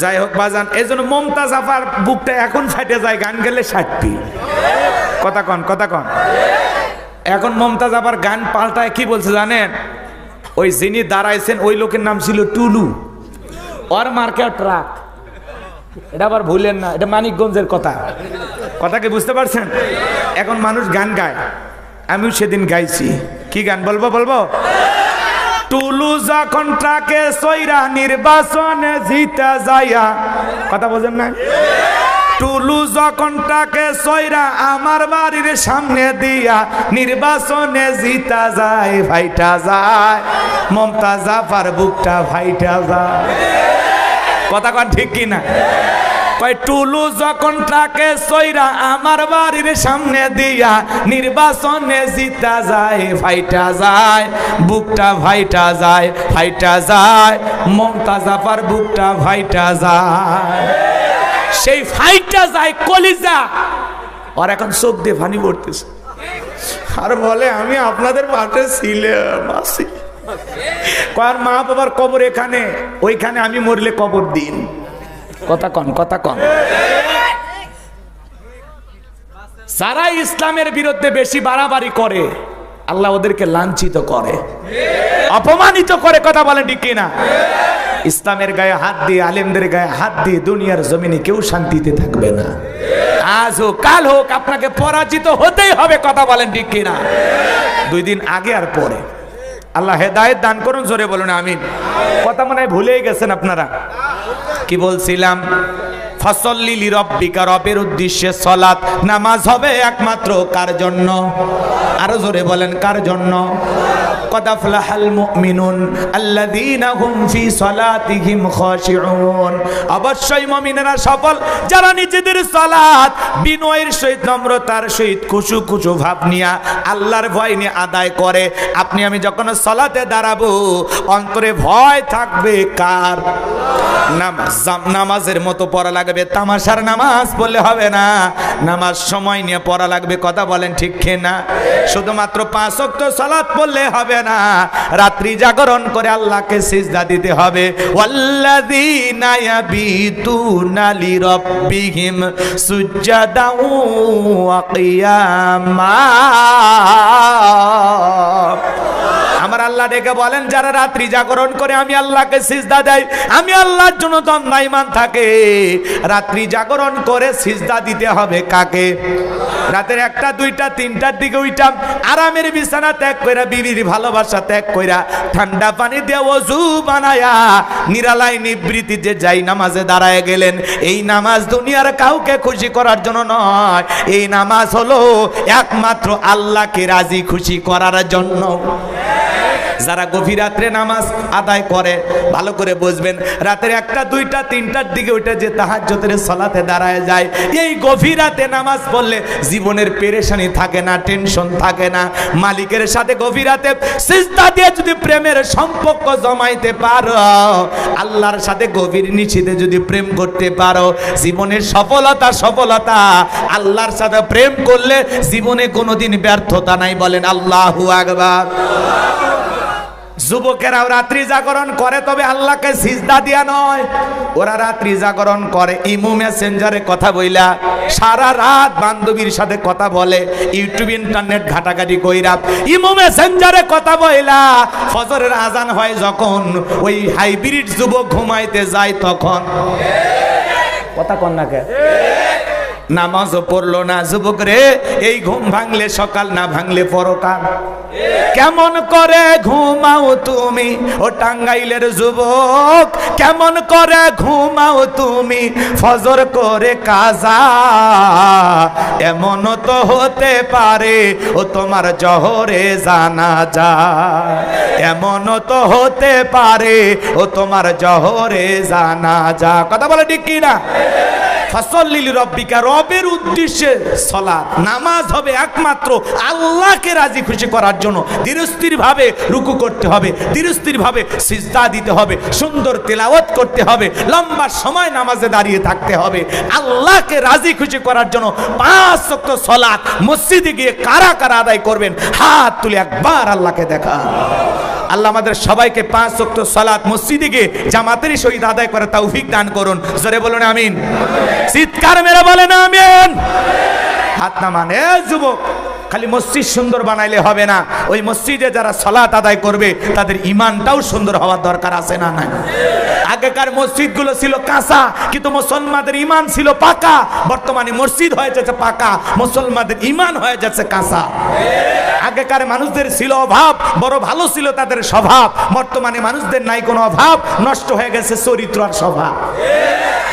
যাই হোক বাজান এই জন্য মমতা জাফার বুকটা এখন ফাটে যায়, গান গেলে ষাটটি। কথা কন কথা কন। এখন মমতাজ আবার গান পাল্টায় কি বলছে জানেন? ওই যিনি দাঁড়াইছেন, ওই লোকের নাম ছিল টুলু। ওর মার্কেট ট্রাক। এটা আবার ভুলেন না, এটা মানিকগঞ্জের কথা। কথা কি বুঝতে পারছেন? এখন মানুষ গান গায়। আমিও সেদিন গাইছি। কি গান বলব বলব? টুলু যখন ট্রাকে সইরা নির্বাচনে জিতা যাইয়া, কথা বোঝেন না টুলু যখন টাকে সইরা আমার বাড়ির সামনে দিয়া নির্বাচনে জিতা যায়, ভাইটা যায়। মমতা জাফার বুকটা ভাইটা যায়। কথা কন ঠিক কিনা? টুলু যখন টাকে সইরা আমার বাড়ির সামনে দিয়া নির্বাচনে জিতা যায় ফাইটা যায়, বুকটা ভাইটা যায় ফাইটা যায় মমতা জাফার বুকটা ভাইটা যায়। সেই ফাইটটা যায়, কলিজা। আর এখন চোখ দিয়ে ফানি পড়তেছে। আর বলে, আমি আপনাদের পাশে ছিলাম, আসি। কার মা বাবার কবর এখানে, ওইখানে আমি মরলে কবর দিন। কথা কন কথা কন। যারা ইসলামের বিরুদ্ধে বেশি বাড়াবাড়ি করে, আল্লাহ ওদেরকে লাঞ্ছিত করে। অপমানিত করে কথা বলে, ঠিক কিনা? ইসলামের গায়ে হাত দিয়ে, আলেমদের গায়ে হাত দিয়ে দুনিয়ার জমিনে কেউ শান্তিতে থাকবে না। আজ হোক, কাল হোক, আপনাকে পরাজিত হতেই হবে, কথা বলেন, ঠিক কিনা? দুই দিন আগে আর পরে। আল্লাহ হেদায়েত দান করুন, জোরে বলুন, আমিন। কথা মনে হয় ভুলেই গেছেন আপনারা। কি বলছিলাম? ফসল্লি রব্বিকা রবের উদ্দেশ্যে সলাৎ। নামাজ হবে একমাত্র কার জন্য? আরও জোরে বলেন, কার জন্য? قد أفلح المؤمنون الذين هم في صلاتهم خاشعون অবশ্যই মুমিনেরা সফল যারা নিজেদের সালাত বিনয়ের সহিত নম্রতার সহিত খুশু খুশু ভাব নিয়া আল্লাহর ভয় নিয়ে আদায় করে আপনি আমি যখন সালাতে দাঁড়াবো অন্তরে ভয় থাকবে কার নামাজ জাম- নামাজের মতো পড়া লাগবে তামাশার নামাজ বললে হবে না নামাজ সময় নিয়ে পড়া লাগবে কথা বলেন ঠিক না শুধুমাত্র পাঁচ অক্ট সালাত পড়লে হবে না না। রাত্রি জাগরণ করে আল্লাহকে সিজদা দিতে হবে। ওয়াল্লাযীনা ইয়াবিতুনা আল্লাহ ডেকে বলেন, যারা রাত্রি জাগরণ করে, আমি আল্লাহকে সিজদা দেয় আমি আল্লাহর জন্য দণ্ডাইমান থাকে। রাত্রি জাগরণ করে সিজদা দিতে হবে কাকে? রাতের একটা, দুইটা, তিনটার দিকে উইটাম আরামের বিছানা ত্যাগ কইরা, বিবির ভালোবাসা ত্যাগ কইরা, ঠান্ডা পানি দিয়ে ওযু বানায়া নিরালাই নিবৃত্তিতে যাই নামাজে দাঁড়ায় গেলেন। এই নামাজ দুনিয়ার কাউকে খুশি করার জন্য নয়। এই নামাজ হলো একমাত্র আল্লাহকে রাজি খুশি করার জন্য। যারা গভীর রাত্রে নামাজ আদায় করে, ভালো করে বুঝবেন, রাতের একটা, দুইটা, তিনটার দিকে ওইটা যে তাহার তাহাজ্জতের সলাতে দাঁড়ায় যায়, এই গভীর রাতে নামাজ পড়লে জীবনের পেরেশানি থাকে না, টেনশন থাকে না। মালিকের সাথে গভীর রাতে সিজদা দিয়ে যদি প্রেমের সম্পর্ক জমাইতে পারো, আল্লাহর সাথে গভীর নিশিতে যদি প্রেম করতে পারো, জীবনের সফলতা সফলতা, আল্লাহর সাথে প্রেম করলে জীবনে কোনোদিন ব্যর্থতা নাই বলেন আল্লাহু আকবার। যুবকেরাও রাত্রি জাগরণ করে, তবে আল্লাহকে সিজদা দিয়া নয়। ওরা রাত্রি জাগরণ করে, ইমু মেসেঞ্জারে কথা বইলা সারা রাত বান্ধবীর সাথে কথা বলে, ইউটিউব, ইন্টারনেট ঘাটাঘাটি কইরা ইমু মেসেঞ্জারে কথা বইলা। ফজরের আজান হয় যখন ওই হাইব্রিড যুবক ঘুমাইতে যায় তখন। কথা কন্যাকে নামাজও পড়ল না, যুবক রে, এই ঘুম ভাঙলে সকাল, না ভাঙলে পরকাল। কেমন করে ঘুমাও তুমি, ও টাঙ্গাইলের যুবক, কেমন করে ঘুমাও তুমি, ফজর করে কাজা। এমন তো হতে পারে, ও তোমার জহরে জানা যা। এমন তো হতে পারে, ও তোমার জহরে জানা যা। কথা বলে ঠিক কি না ফসল্লিল রব্বিকা রবের উদ্দেশ্যে সলাৎ। নামাজ হবে একমাত্র আল্লাহকে রাজি খুশি করার জন্য। ধীরস্থির ভাবে রুকু করতে হবে ধীরস্থির ভাবে সিজদা দিতে হবে, সুন্দর তেলাওয়াত করতে হবে, লম্বা সময় নামাজে দাঁড়িয়ে থাকতে হবে। আল্লাহকে রাজি খুশি করার জন্য পাঁচ শক্ত সলাৎ মসজিদে গিয়ে কারা কারা আদায় করবেন, হাত তুলে একবার আল্লাহকে দেখা আল্লাহ আমাদের সবাইকে পাঁচ শক্ত সালাত মসজিদে গিয়ে জামাতেরই শহীদ আদায় করে তৌফিক দান করুন। জোরে বলুন, আমিন। চিৎকার মেরে বলেন আমিন। হাত নামান, এ যুবক, খালি মসজিদ সুন্দর বানাইলে হবে না। ওই মসজিদে যারা সালাত আদায় করবে, তাদের ইমানটাও সুন্দর হওয়ার দরকার আছে না নাই? আগেকার মসজিদগুলো ছিল কাঁচা, কিন্তু মুসলমানদের ইমান ছিল পাকা। বর্তমানে মসজিদ হয়ে যাচ্ছে পাকা, মুসলমানদের ইমান হয়ে যাচ্ছে কাঁচা। আগেকার মানুষদের ছিল অভাব, বড় ভালো ছিল তাদের স্বভাব। বর্তমানে মানুষদের নাই কোনো অভাব, নষ্ট হয়ে গেছে চরিত্র আর স্বভাব।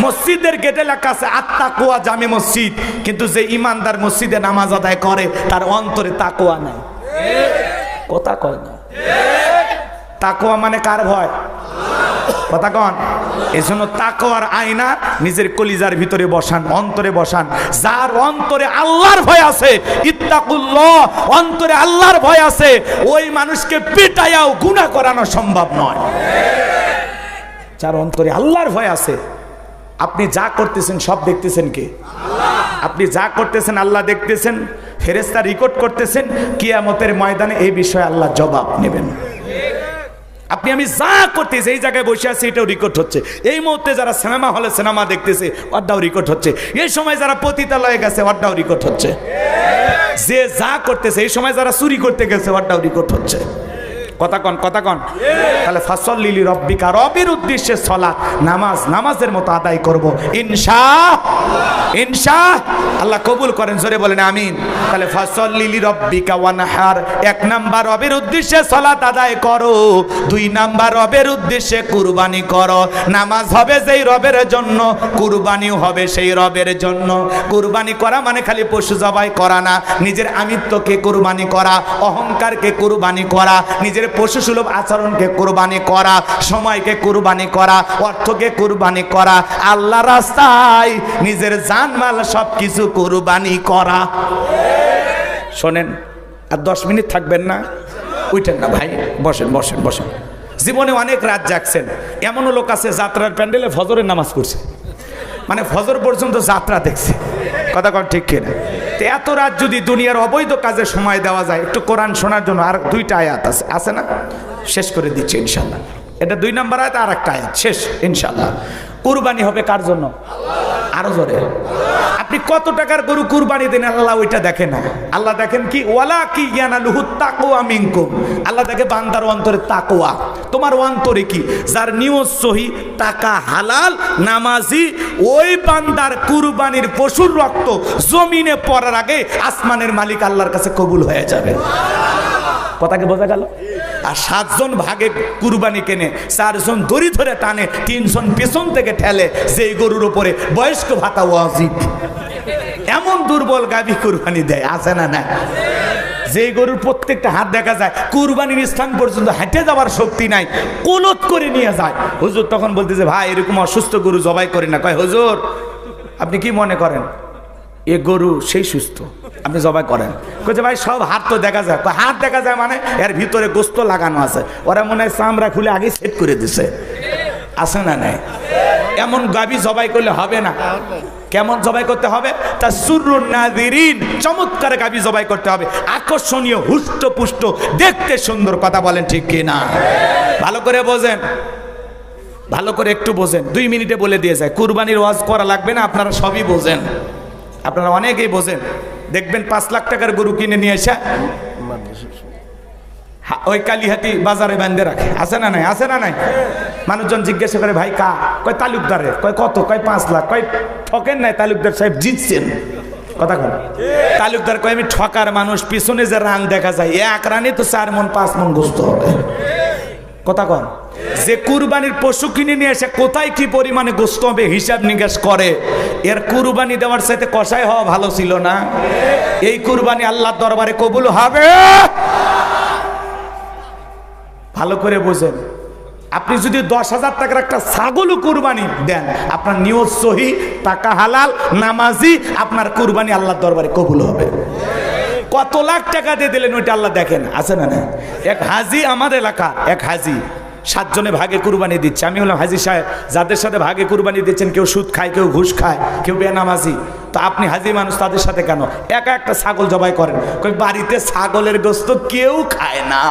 মসজিদের গেটে লেখা আছে আত্মা কোয়া জামে মসজিদ। কিন্তু যে ইমানদার মসজিদে নামাজ আদায় করে, তার অন্তরে তাকোয়া নাই। কথা কয় না। তাকোয়া মানে কার ভয়? কথা কন। এই জন্য তাকোয়ার আয়না নিজের কলিজার ভিতরে বসান, অন্তরে বসান। যার অন্তরে আল্লাহর ভয় আছে, ইত্তাকুল্লাহ, অন্তরে আল্লাহর ভয় আছে, ওই মানুষকে পিটাইয়াও গুনাহ করানো সম্ভব নয়। যার অন্তরে আল্লাহর ভয় আছে আপনি যা করতেছেন, সব দেখতেছেন কে? আপনি যা করতেছেন, আল্লাহ দেখতেছেন ফেরেস্তা রেকর্ড করতেছেন, কিয়ামতের ময়দানে এই বিষয়ে আল্লাহ জবাব নেবেন। আপনি আমি যা করতেছি এই জায়গায় বসে আছি, এটাও রেকর্ড হচ্ছে। এই মুহূর্তে যারা সিনেমা হলে সিনেমা দেখতেছে ওরটাও রেকর্ড হচ্ছে। এই সময় যারা পতিতালয়ে গেছে ওরটাও রেকর্ড হচ্ছে। যে যা করতেছে, এই সময় যারা চুরি করতে গেছে ওরটাও রেকর্ড হচ্ছে। কথা কন কথা কন। তাহলে ফসল লিলি রব্বিকা, রবের উদ্দেশ্যে সলাৎ, নামাজ, নামাজের মতো আদায় করব। ইনশা ইনশা, আল্লাহ কবুল করেন, জোরে বলেন আমিন। তাহলে ফসল লিলি রব্বিকা ওয়ানহার, এক নাম্বার রবের উদ্দেশ্যে সলাৎ আদায় করো, দুই নাম্বার রবের উদ্দেশ্যে কুরবানি করো। নামাজ হবে যেই রবের জন্য, কুরবানিও হবে সেই রবের জন্য। কুরবানি করা মানে খালি পশু জবাই করা না, নিজের আমিত্বকে কুরবানি করা, অহংকারকে কুরবানি করা, নিজের পশু সুলভ আচরণকে কুরবানি করা, সময়কে কুরবানি করা, অর্থকে কুরবানি করা, আল্লাহ রাস্তায় নিজের জানমাল সব কিছু কুরবানি করা। শোনেন, আর দশ মিনিট থাকবেন না? উঠেন না ভাই, বসেন বসেন বসেন। জীবনে অনেক রাত জাগছেন, এমনও লোক আছে যাত্রার প্যান্ডেলে ফজরের নামাজ পড়ছে। মানে ফজর পর্যন্ত যাত্রা দেখছে। কথা কর ঠিক কিনা? এত রাত যদি দুনিয়ার অবৈধ কাজে সময় দেওয়া যায়, একটু কোরআন শোনার জন্য আর দুইটা আয়াত আছে। আছে না? শেষ করে দিচ্ছি ইনশাল্লাহ এটা দুই নম্বর আয়াত আর একটা আয়াত। শেষ ইনশাল্লাহ কুরবানি হবে কার জন্য? আরও জোরে। আপনি কত টাকার গরু কুরবানি দেন, আল্লাহ ওইটা দেখে না। আল্লাহ দেখেন কি ওয়ালা কি জ্ঞানা লুহু তাকোয়া মিনকুম। আল্লাহ দেখে বান্দার অন্তরে তাকোয়া তোমার অন্তরে কি? যার নিয়ত সহি, টাকা হালাল, নামাজি, ওই বান্দার কুরবানির পশুর রক্ত জমিনে পড়ার আগে আসমানের মালিক আল্লাহর কাছে কবুল হয়ে যাবে। কথাকে বোঝা গেল? আর সাতজন ভাগে কুরবানি কেনে, চারজন দড়ি ধরে টানে, তিনজন পেছন থেকে ঠেলে, যেই গরুর উপরে বয়স্ক ভাতা ওয়াজিব। এমন দুর্বল গাভী কুরবানি দেয়, আছে না না যেই গরুর প্রত্যেকটা হাত দেখা যায়, কুরবানির স্থান পর্যন্ত হেঁটে যাওয়ার শক্তি নাই, কোলত করে নিয়ে যায়। হুজুর তখন বলতেছে, ভাই, এরকম অসুস্থ গরু জবাই করি না। কয়, হুজুর, আপনি কি মনে করেন? এ গরু সেই সুস্থ। আপনি জবাই করেন। কইছে, ভাই, সব হাত তো দেখা যায়। হাত দেখা যায় মানে এর ভিতরে গোস্ত লাগানো আছে। ওরা মনে হয় চামড়া খুলে আগে সেট করে দিছে। আছে না নাই? এমন গাবি জবাই করলে হবে না। কেমন জবাই করতে হবে? তা সুরুন নাদিরিন চমৎকার গাবি জবাই করতে হবে। আকর্ষণীয়, হুষ্ট পুষ্ট, দেখতে সুন্দর কথা বলেন ঠিক কি না ভালো করে বোঝেন। ভালো করে একটু বোঝেন। দুই মিনিটে বলে দিয়ে যায়। কুরবানির ওয়াজ করা লাগবে না, আপনারা সবই বোঝেন। আপনারা অনেকেই বোঝেন। দেখবেন পাঁচ লাখ টাকার গরু কিনে নিয়ে এসে ওই কালিহাতি বাজারে বান্ধে রাখে। আছে না নাই? আছে না নাই? মানুষজন জিজ্ঞাসা করে, ভাই, কা কয়, তালুকদারের। কয়, কত? কয়, পাঁচ লাখ। কয়, ঠকেন নাই তালুকদার সাহেব, জিতছেন। কথা কন। তালুকদার কয়, আমি ঠকার মানুষ। পিছনে যে রান দেখা যায়, এক রানে তো চার মন, পাঁচ মন গোস্ত হবে। কথা কন। যে কুরবানির পশু কিনে নিয়ে এসে কোথায় কি পরিমাণে গোস্ত হবে হিসাব নিকাশ করে, এর কুরবানি দেওয়ার সাথে কষাই হওয়া ভালো ছিল না। এই কুরবানি আল্লাহর দরবারে কবুল হবে? ভালো করে বোঝেন। আপনি যদি দশ হাজার টাকার একটা ছাগলও কুরবানি দেন, আপনার নিয়ত সহি, টাকা হালাল, নামাজি, আপনার কুরবানি আল্লাহর দরবারে কবুল হবে। কত লাখ টাকা দিয়ে দিলেন ওইটা আল্লাহ দেখেন, আছে না না এক হাজি আমার এলাকা, এক হাজি। সাতজনে ভাগে কুরবানি দিচ্ছে। আমি হলাম হাজি সাহেব, যাদের সাথে ভাগে কুরবানি দিচ্ছেন, কেউ সুদ খায়, কেউ ঘুষ খায়, কেউ বেনামাজি। তো আপনি হাজি মানুষ, তাদের সাথে কেন? একা একটা ছাগল জবাই করেন। কই, বাড়িতে ছাগলের গোস্ত কেউ খায় না।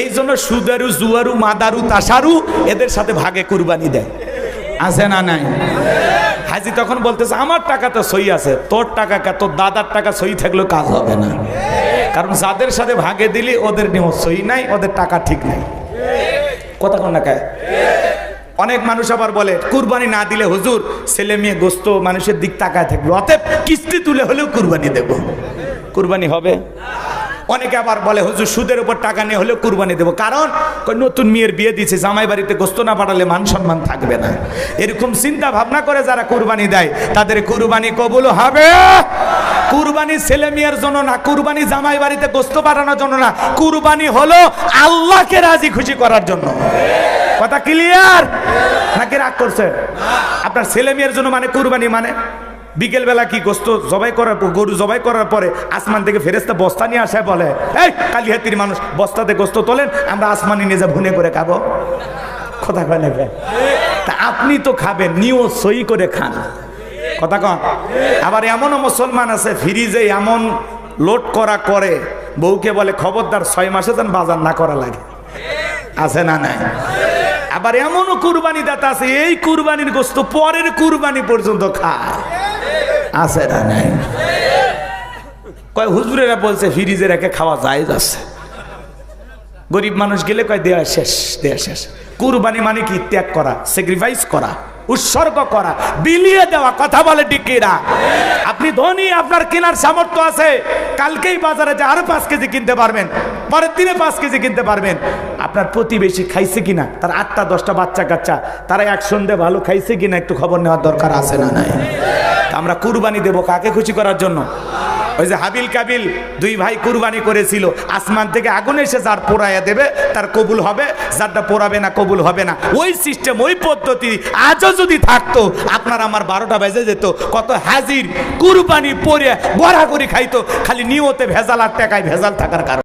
এই জন্য সুদারু, জুয়ারু, মাদারু, তাসারু, এদের সাথে ভাগে কুরবানি দেয়। আছে না নাই? হাজি তখন বলতেছে, আমার টাকা তো সই আছে, তোর টাকা কা, তোর দাদার টাকা সই থাকলেও কাজ হবে না। কারণ যাদের সাথে ভাগে দিলি, ওদের নিয়ম সই নাই, ওদের টাকা ঠিক নাই। কথা কোন না কায় অনেক মানুষ আবার বলে কুরবানি না দিলে হুজুর ছেলে মেয়ে গোস্ত মানুষের দিক তাকায় থাকবে অতএব কিস্তি তুলে হলেও কুরবানি দেব। কুরবানি হবে? অনেকে আবার বলে হুজুর সুদের উপর টাকা নিয়ে হলেও কুরবানি দেবো। কারণ নতুন মেয়ের বিয়ে দিয়েছে জামাই বাড়িতে গোস্ত না পাঠালে মান সম্মান থাকবে না। এরকম চিন্তা ভাবনা করে যারা কুরবানি দেয় তাদের কুরবানি কবুল হবে। কুরবানি ছেলে মেয়ের জন্য না, কুরবানি জামাই বাড়িতে গোস্ত পাঠানোর জন্য না, কুরবানি হলো আল্লাহকে রাজি খুশি করার জন্য। কথা ক্লিয়ার নাকি রাগ করছে? আপনার ছেলে মেয়ের জন্য মানে কুরবানি মানে? বিকেল বেলা কি গোস্ত জবাই করার পর, গরু জবাই করার পরে আসমান থেকে ফেরেস্তা বস্তা নিয়ে আসে বলে, এই কালিহাতির মানুষ, বস্তাতে গোস্ত তোলেন, আমরা আসমানি নিয়ে যা ভুনে করে খাব। কথা কয় নেবে তা আপনি তো খাবেন নিও সই করে খান। কথা কন। আবার এমনও মুসলমান আছে, ফ্রিজে এমন লোড করা করে, বউকে বলে, খবরদার, ছয় মাসে যেন বাজার না করা লাগে। আছে না নাই? আবার এমনও কুরবানি দাতা আছে, এই কুরবানির গোস্ত পরের কুরবানি পর্যন্ত খায়। আছে না নাই? কয়, হুজুরেরা বলছে ফ্রিজে রেখে খাওয়া যায় যাচ্ছে গরিব মানুষ গেলে কয়, দেয়া শেষ দেয়া শেষ। কুরবানি মানে কি? ত্যাগ করা স্যাক্রিফাইস করা। উৎসর্গ করা, বিলিয়ে দেওয়া, কথা বলে ডিকিরা। আপনি ধনী, আপনার কেনার সামর্থ্য আছে। কালকেই বাজারে যে আরও পাঁচ কেজি কিনতে পারবেন, পরের দিনে পাঁচ কেজি কিনতে পারবেন। আপনার প্রতিবেশী খাইছে কিনা? তার আটটা, দশটা বাচ্চা কাচ্চা, তারা এক সন্ধে ভালো খাইছে কিনা একটু খবর নেওয়ার দরকার আছে না নাই? আমরা কুরবানি দেবো কাকে খুশি করার জন্য? ওই যে হাবিল কাবিল দুই ভাই কুরবানি করেছিল। আসমান থেকে আগুন এসে যার পোড়াইয়া দেবে, তার কবুল হবে, যারটা পোড়াবে না কবুল হবে না। ওই সিস্টেম ওই পদ্ধতি আজও যদি থাকতো, আপনার আমার বারোটা বেজে যেত, কত হাজির কুরবানি পরে গড়াগড়ি খাইতো, খালি নিয়তে ভেজাল আর টাকায় ভেজাল থাকার কারণ।